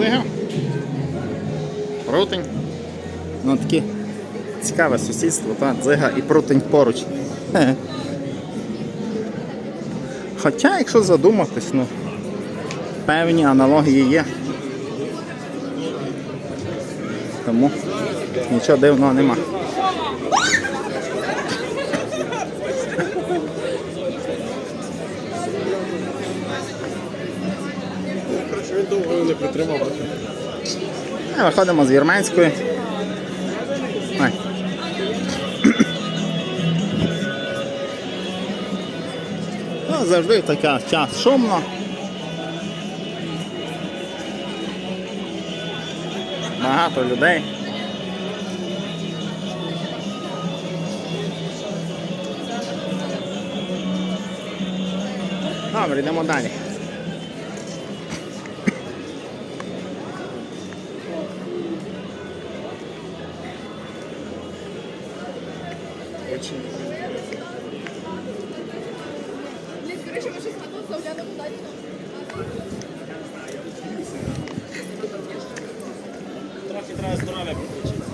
Дзига. Прутень. Ну таке цікаве сусідство, та дзига і прутень поруч. Хоча, якщо задуматись, ну, певні аналогії є. Тому нічого дивного нема. Притримав. А, Виходимо з вірменської. Ну, завжди така час шумно. Багато людей. Добре, йдемо далі. Трохи треба здоров'я підключити.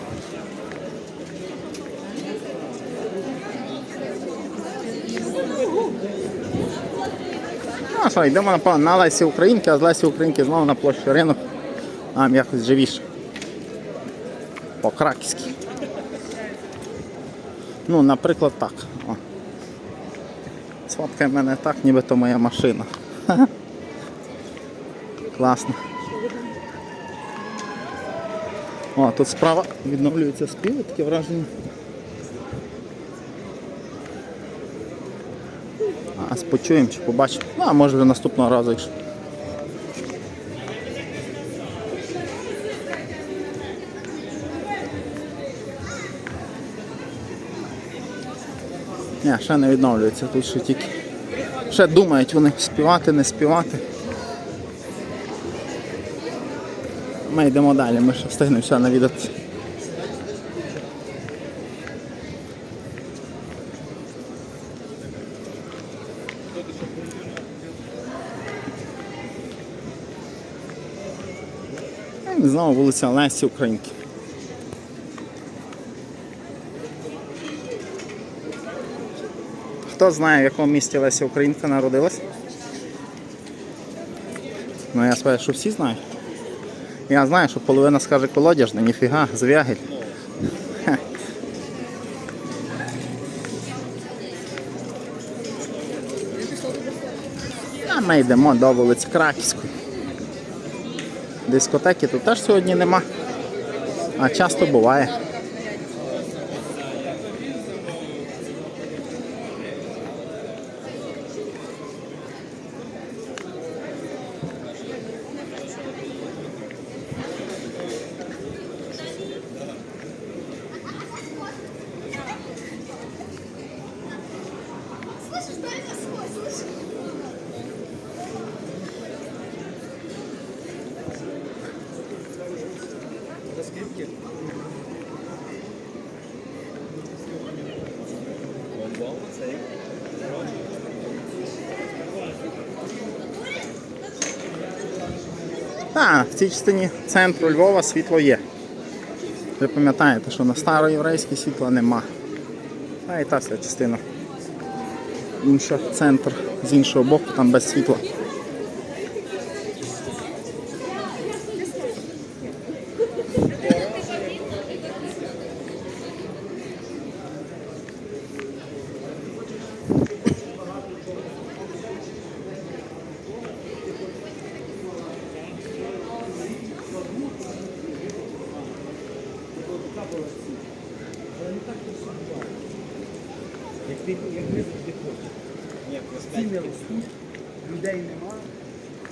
Ну, що, йдемо напевно, на Лесі Українки, а з Лесі Українки знову на площу ринок. Там якось живіше. По-краківськи. Ну, наприклад, так. Сфоткає мене так, ніби то моя машина. Класно. О, тут справа відновлюється співи, таке враження. А почуємо чи побачимо. Ну, а може наступного разу, якщо. Ні, ще не відновлюється, тут ще тільки. Ще думають вони співати, не співати. Ми йдемо далі, ми ще встигнемо все навідати. І Знову вулиця Лесі Українки. Хто знає, в якому місті Леся Українка народилась? Ну я сподіваюся, що всі знають. Я знаю, що половина скаже колодяжна, ніфіга, звягель. А ми йдемо до вулиці Краківської. Дискотеки тут теж сьогодні нема, а часто буває. Так, в цій частині центру Львова світло є. Ви пам'ятаєте, що на староєврейській світла нема. А і та вся частина. Інша центр з іншого боку, там без світла. Як ви як хочете. Ціни людей нема.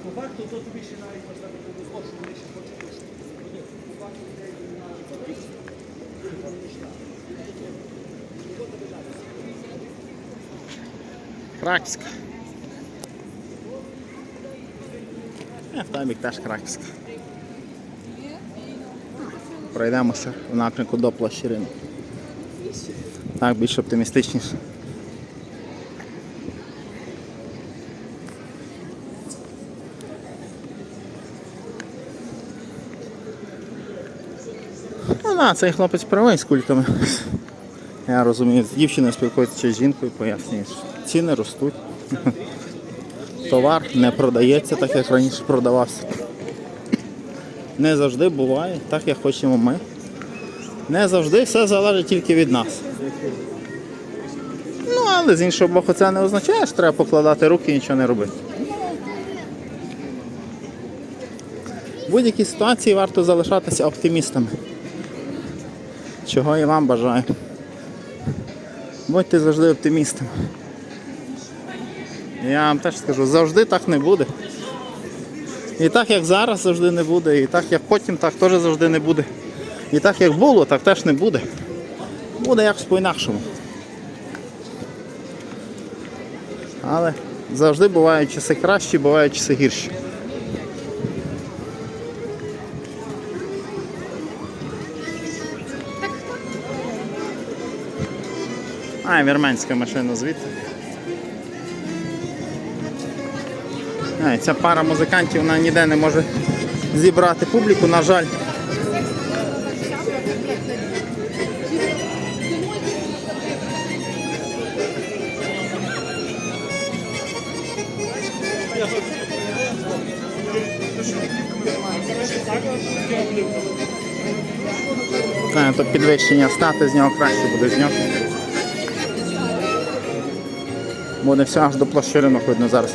По факту то тобі ще навіть поставити повезло, що вони ще хочуть рости. По факту людей немає. Краківська. В той теж Краківська. Пройдемося в напрямку до площі ринку. Так, більш оптимістичніше. Ну да, цей хлопець правий з кульками. Я розумію, з дівчиною спілкується з жінкою, пояснює, що ціни ростуть. Товар не продається так, як раніше продавався. Не завжди буває так, як хочемо ми. Не завжди все залежить тільки від нас. Ну, але з іншого боку, це не означає, що треба покладати руки і нічого не робити. В будь-якій ситуації варто залишатися оптимістами. Чого і вам бажаю. Будьте завжди оптимістами. Я вам теж скажу, завжди так не буде. І так як зараз завжди не буде, і так як потім, так теж завжди не буде. І так як було, так теж не буде. Буде якось по-інакшому. Але завжди бувають часи кращі, бувають часи гірші. А, вірменська машина звідти. А, ця пара музикантів вона ніде не може зібрати публіку, на жаль. А, то підвищення стати з нього краще буде з нього. Буде все аж до площі ринок видно зараз.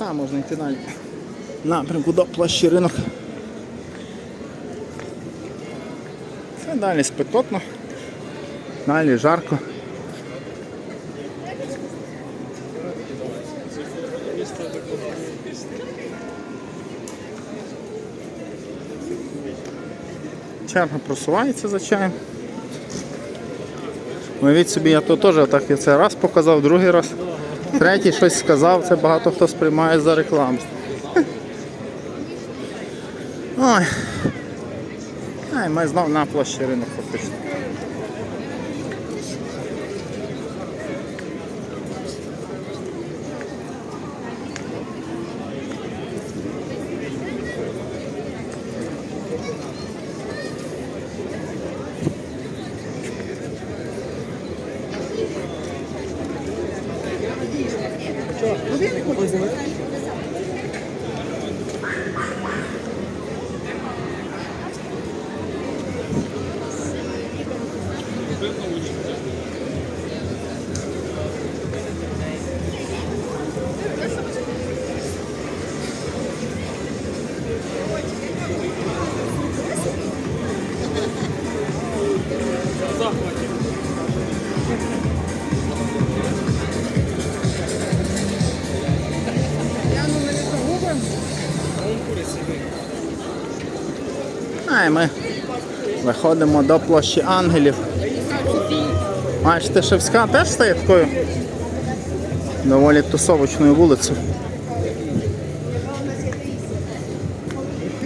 Та, можна йти далі. Напрямку до площі ринок. Це далі спекотно. Далі жарко. Черга просувається за чаєм. Уявіть собі, я то теж так я це раз показав, другий раз. Третій щось сказав, це багато хто сприймає за рекламу. Ой. Ай, ми знов на площі ринок фактично. А, ми виходимо до площі ангелів. Бачите, Шевська теж стає такою доволі тусовочною вулицею.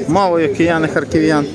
Мовою кияни харків'ян.